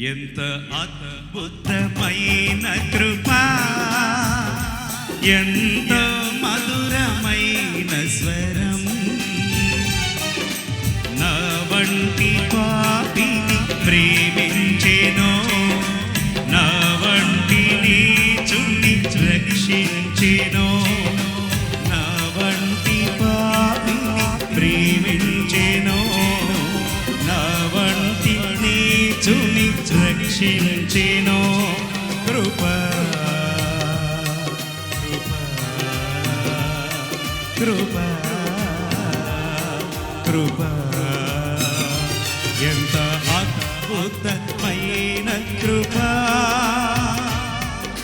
ఎంత అద్భుతమైన కృప ఎంత మధురమైన స్వరం. నా వంటి పాపిని ప్రేమించెను నా వంటి నీచుని రక్షించెను నా వంటి పాపిని ప్రేమించెను నా వంటి నీచుని రక్షించెను కృప. కృప. కృప. ఎంత అద్భుతమైన కృప.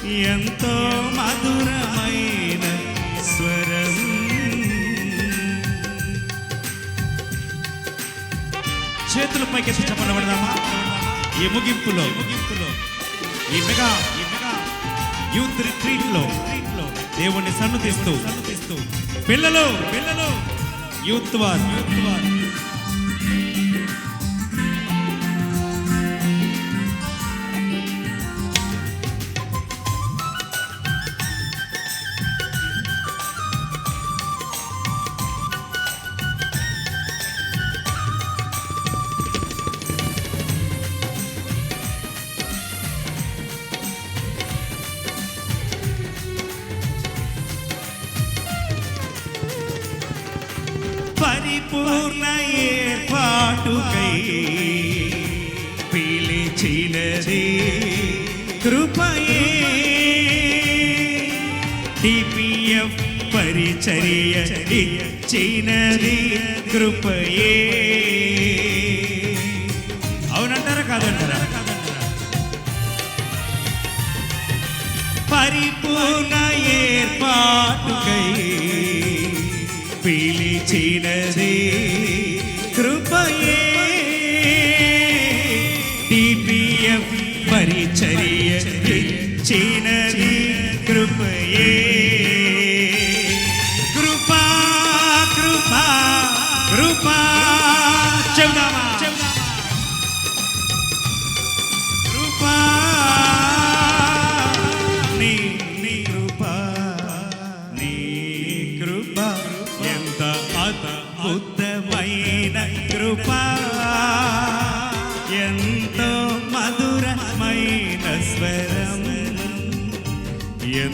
ఎంతో మధురమైన స్వరం. చేతుల పైకి చెప్పబడదామా ఈ ముగింపులో ముగింపులో ఈ మెగా ఈ మెగా యూత్ రిట్రీట్లో దేవుణ్ణి సన్నుతిస్తూ సన్నుతిస్తూ. పిల్లలు పిల్లలు యూత్ వార్ యూత్ వార్. పరిపూర్ణ ఏర్పాటుకై పిలిచినది కృపయే. టిపిఎఫ్ పరిచర్య ఇచ్చినది కృపయే. అవునంటారా కాదంటారా? పరిపూర్ణ ఏర్పాటుకై కృపయే కృపా కృపా కృపా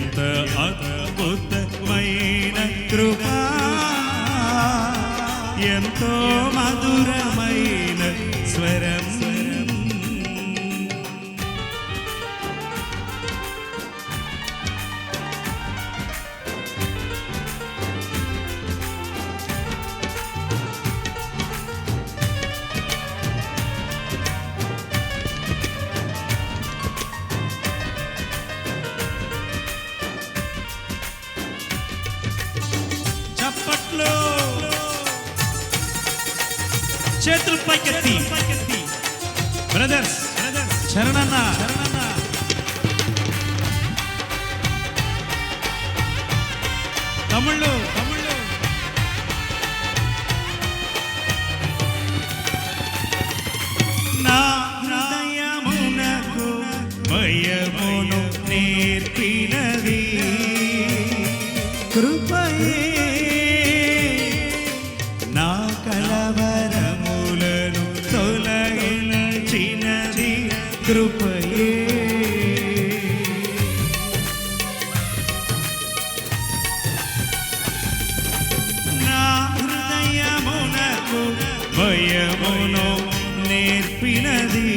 ఎంత అద్భుతమైన కృపా. ఎంతో మధురా చేతులు పైకెత్తి. బ్రదర్స్ చరణన్న చరణన్న తమిళ్ళు కృపయే. నా హృదయమునకు భయమును నేర్పినది.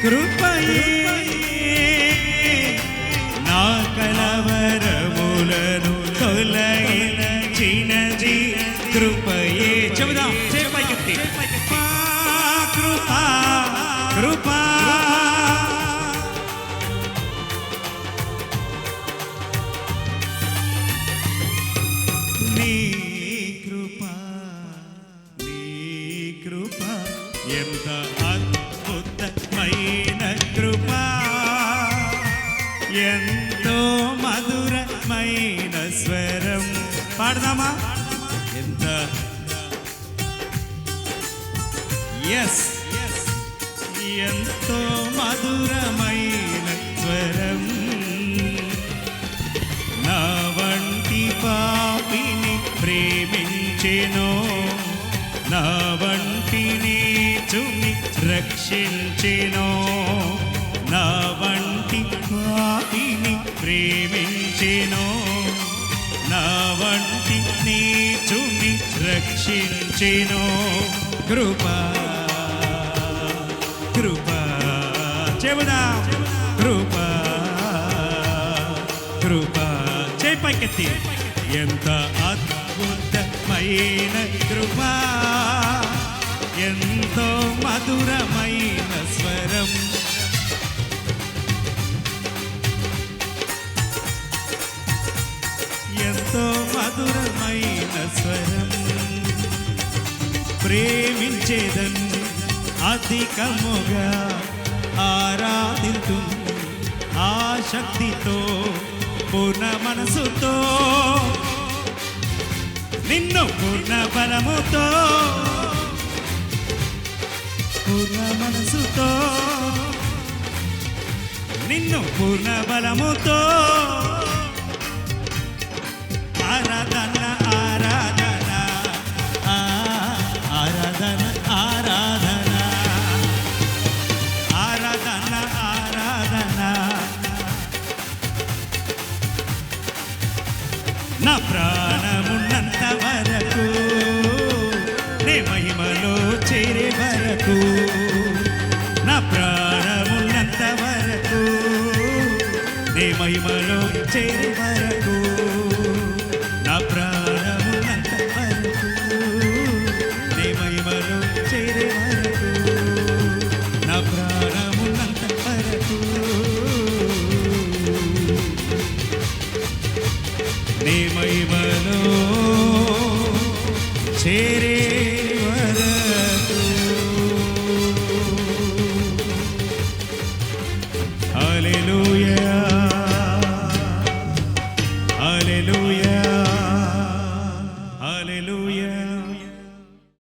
కృపయే. నా కలవరములను తొలగించినది. కృపయే. ఎంత అద్భుతమైన కృపా. ఎంతో మధురమైన స్వరం. పాడదామా? ఎంత? ఎస్ ఎంతో మధురమైన స్వరం. నా వంటి పాపిని ప్రేమించెను. నా వంటి నీచుని రక్షించెను. నా వంటి పాపిని ప్రేమించెను. నా వంటి నీచుని రక్షించెను. కృపా కృపా చెబుదా కృపా కృపా చేపకెత్తి ఎంత అద్భుతమైన కృపా. ఎంతో మధురమైన స్వరం. ఎంతో మధురమైన స్వరం. ప్రేమించేదన్ అధికముగా ఆరాధింతు ఆ శక్తితో పూర్ణ మనసుతో. నిన్ను పూర్ణ బలముతో పూర్ణ మనసుతో నిన్ను పూర్ణ బలముతో ఆరాధన ఆరాధన ఆరాధన ఆరాధన ఆరాధన ఆరాధన. నా ప్రాణమున్నంత వరకు నీ మహిమలో చేరే వరకు నీ మహిమలో